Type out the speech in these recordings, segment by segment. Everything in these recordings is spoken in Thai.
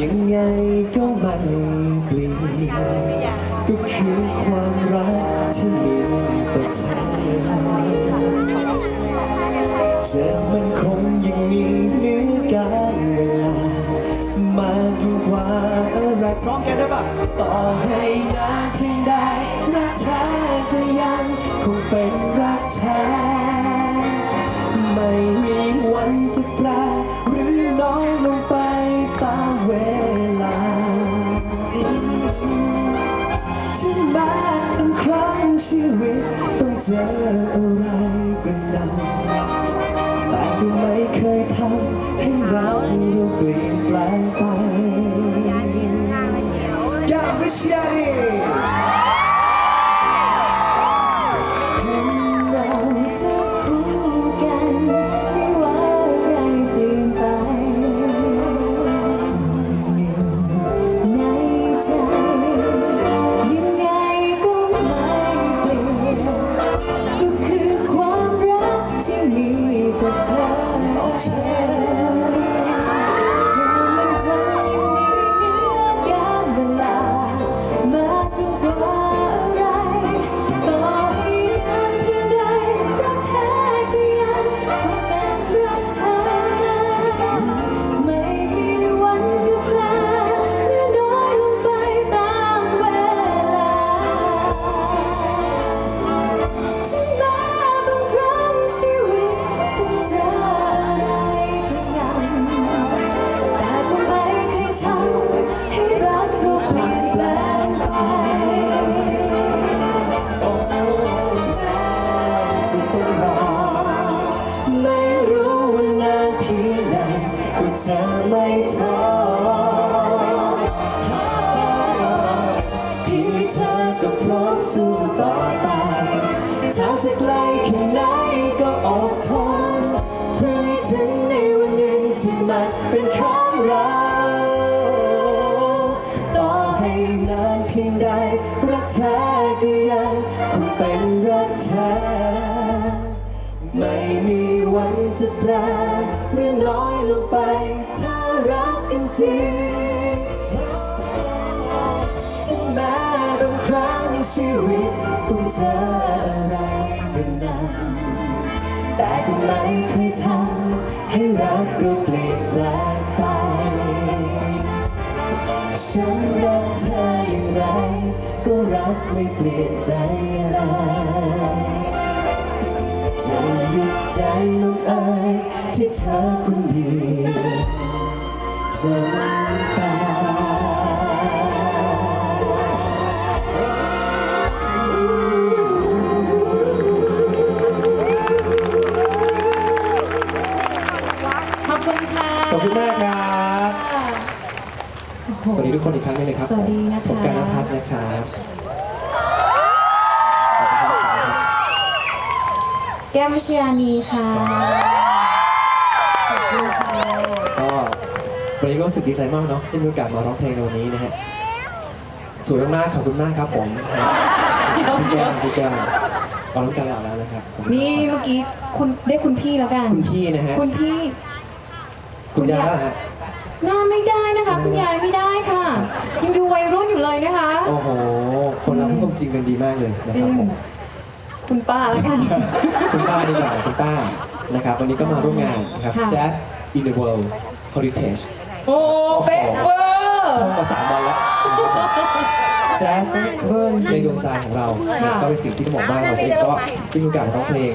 ยังไงก็ไม่เปลี่ยนก็คือความรักที่มีต่อเธอจะมันคงยังมีเนือการเวลามากยิ่งกว่าอะไรพร้อมกันได้ปะต่อให้นานเพียงใดรักแท้ก็ยังคงเป็นรักแท้ไม่มีวันจะแปล วิตต้องเจออะไรเป็นนำแต่ก็ไม่เคยทำให้เราเปลี่ยนแปลงไปยาวิ ก็จะไม่ท้อเพียงให้เธอก็พร้อมสู้ต่อไปถ้าจะไกลแค่ไหนก็อดทนเพื่อให้ถึงในวันหนึ่งที่มันเป็นของเราต่อให้นานเพียงใดรักแท้ก็ยังคงเป็นรักแท้ไม่มีวันจะแปร หรือน้อยลงไป ถ้ารักกันจริงถึงแม้บางครั้งชีวิตต้องเจออะไรเป็นนั้นแต่ก็ไม่เคยทำให้รักเราเปลี่ยนแปลงไป ฉันรักเธออย่างไร ก็รักไม่เปลี่ยนใจเลยจะหยุดใจลงเอย ที่เธอคนเดียวจะตายขอบคุณค่ะ ขอบคุณมากครับ สวัสดีทุกคนอีกครั้งหนึงนะครับสวัสดีนะคะ ผมการณพัฒน์นะครับขอบคุณครับขอบคุณครับแก้มวิชยานีค่ะขอบคุณค่ะ ก็ วันนี้ก็รู้สึกดีใจมากเนาะที่มีโอกาสมาร้องเพลงในวันนี้นะฮะสวยมากๆขอบคุณมากครับผมพี่แก้มพี่แก้มเอาน้องกันเหล่าแล้วนะครับขอบคุณนี่เมื่อกี้คุณได้คุณพี่แล้วกัน คุณพี่นะฮะคุณพี่ คุณยายเหรอฮะหน้าไม่ได้นะคะ คุณยายไม่ได้ค่ะ ยังดูวัยรุ่นอยู่เลยนะคะ โอ้โห คนเราพูดความจริงกันดีมากเลยนะจริครับงผมคุณป้าแล้วกัน คุณป้าดีกว่าคุณป้านะครับ วันนี้ก็มาร่วมงานนะครับค่ะ Jazz in the World Heritage โอ้เป๊ะเวอร์ท่องมาสามวันแล้วแจ๊สเพิ่มในดวงใจของเราค่ะก็เป็นสิ่งที่ต้องบอกว่าเราเองก็ได้มีโอกาสร้องเพลง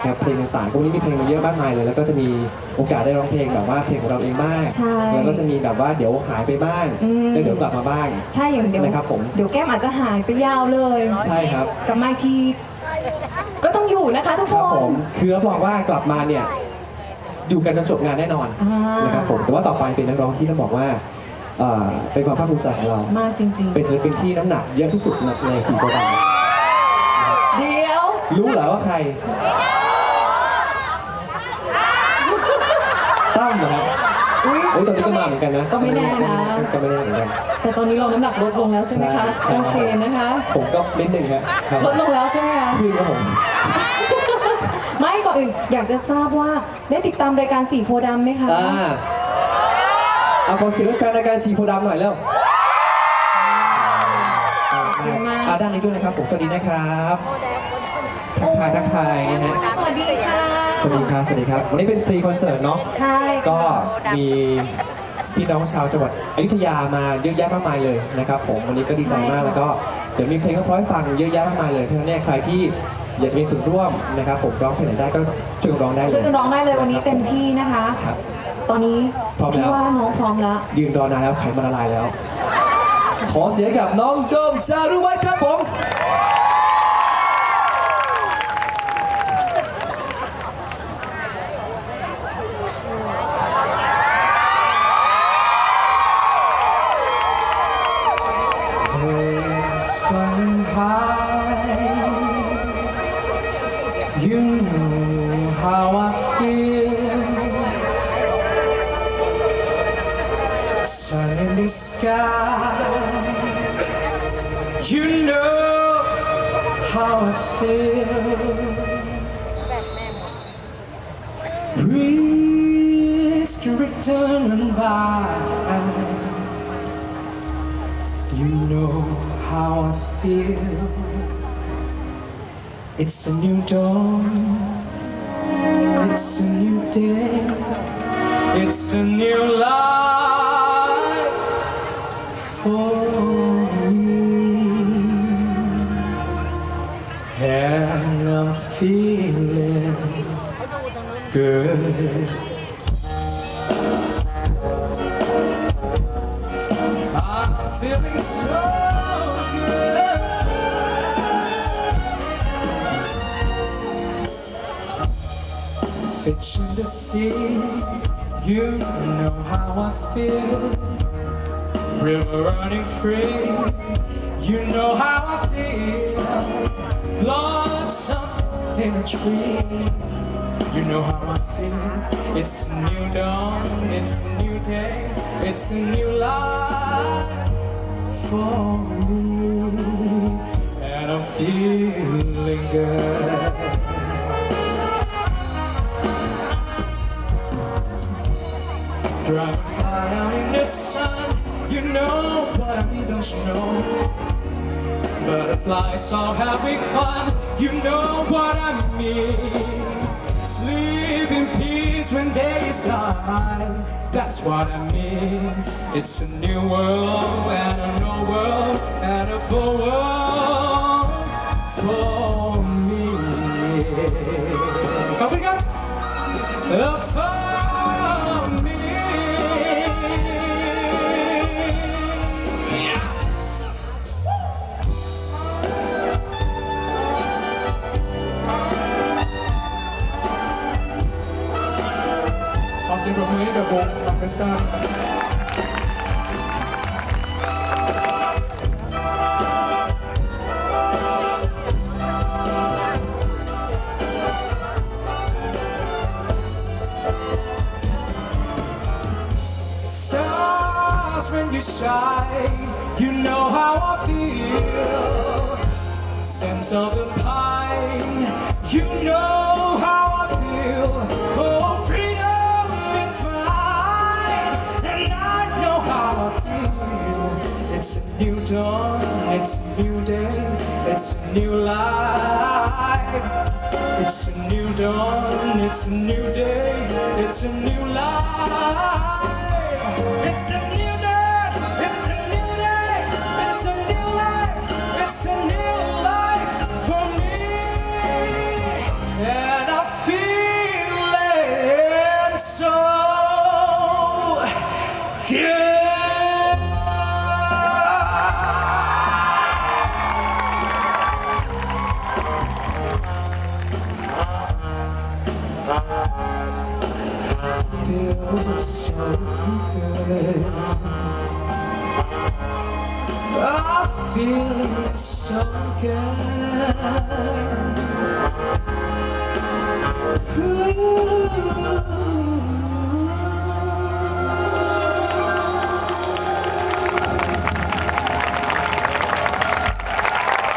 นะครับเพลงต่างๆพวกนี้มีเพลงมาเยอะมากมายเลย แล้วก็จะมีโอกาสได้ร้องเพลงแบบว่าเพลงของเราเองบ้างใช่แล้วก็จะมีแบบว่าเดี๋ยวหายไปบ้างอืม แล้วเดี๋ยวกลับมาบ้าง ใช่อย่างเดียวนะครับผม เดี๋ยวแก้มอาจจะหายไปยาวเลยใช่ครับ กลับมาอีกทีก็ต้องอยู่นะคะทุกคครับผมนคือรับรองว่ากลับมาเนี่ย อยู่กันจนจบงานแน่นอนอ่านนะครับผมแต่ว่าต่อไปเป็นนักร้องที่ต้องบอกว่าเอ่อเป็นความภาคภูมิใจของเรา มากจริงเป็นศิลปินที่น้ำหนักเยอะที่สุดในสี่โปรดังๆเดี๋ยว รู้เหรอว่าใครตั้มเหรอครับอุ้ยเฮ้ยตอนนี้ก็มาเหมือนกันนะ ก็ไม่แน่นะก็ไม่แน่เหมือนกัน แต่ตอนนี้เราน้ำหนักลดลงแล้วใช่ไหมคะใช่โอเคนะคะ ผมก็นิดหนึ่งครับครับลดลงแล้วใช่ไหมคะขึ้นครับผม ไม่ก่อนอื่นอยากจะทราบว่าได้ติดตามรายการสีโพธิ์ดำไหมคะอ่าเอาขอเสียงแฟนรายการสีโพธิ์ดำหน่อยเร็วอ่ามาอ่าด้านนี้ด้วยนะครับผมสวัสดีนะครับทักทายทักทายนะฮะสวัสดีค่ะสวัสดีครับสวัสดีครับ วันนี้เป็นฟรีคอนเสิร์ตเนาะใช่ค่ะก็มีพี่น้องชาวจังหวัดอยุธยามาเยอะแยะมากมายเลยนะครับผมวันนี้ก็ดีใจมากแล้วก็เดี๋ยวมีเพลงเพราะๆให้ฟังเยอะแยะมากมายเลยเพราะฉะนั้นเนี่ยใครที่ อยากจะมีส่วนร่วมนะครับผมร้องเพลงไหนได้ก็ช่วยกันร้องได้เลยช่วยกันร้องได้เลยวันนี้เต็มที่นะคะ ครับ ตอนนี้พร้อมแล้ว พี่ว่าน้องพร้อมแล้ว ยืนรอนานแล้วไขมันละลายแล้ว ขอเสียงกับน้องโดมจารุวัฒน์ครับผม you know how I feel. Breeze drifting by. You know how I feel. It's a new dawn. It's a new day. It's a new life feeling good. I'm feeling so in the sea, you know how I feel. River running free, you know how I feel. Blossom in a you know how I feel. It's a new dawn, it's a new day, it's a new life for me. And I'm feeling good. Driving fly out in the sun, you know what I mean, don't know? Butterflies all having fun, you know what I mean. Sleep in peace when day is done, that's what I mean. It's a new world and a new world and a beau world for me. Come again. งออร์เคสตราสตาร์ when you shine you know how I feel sense of the dawn, it's a new day, it's a new life. It's a new dawn, it's a new day, it's a new life. It's a I feel so good. Ooh.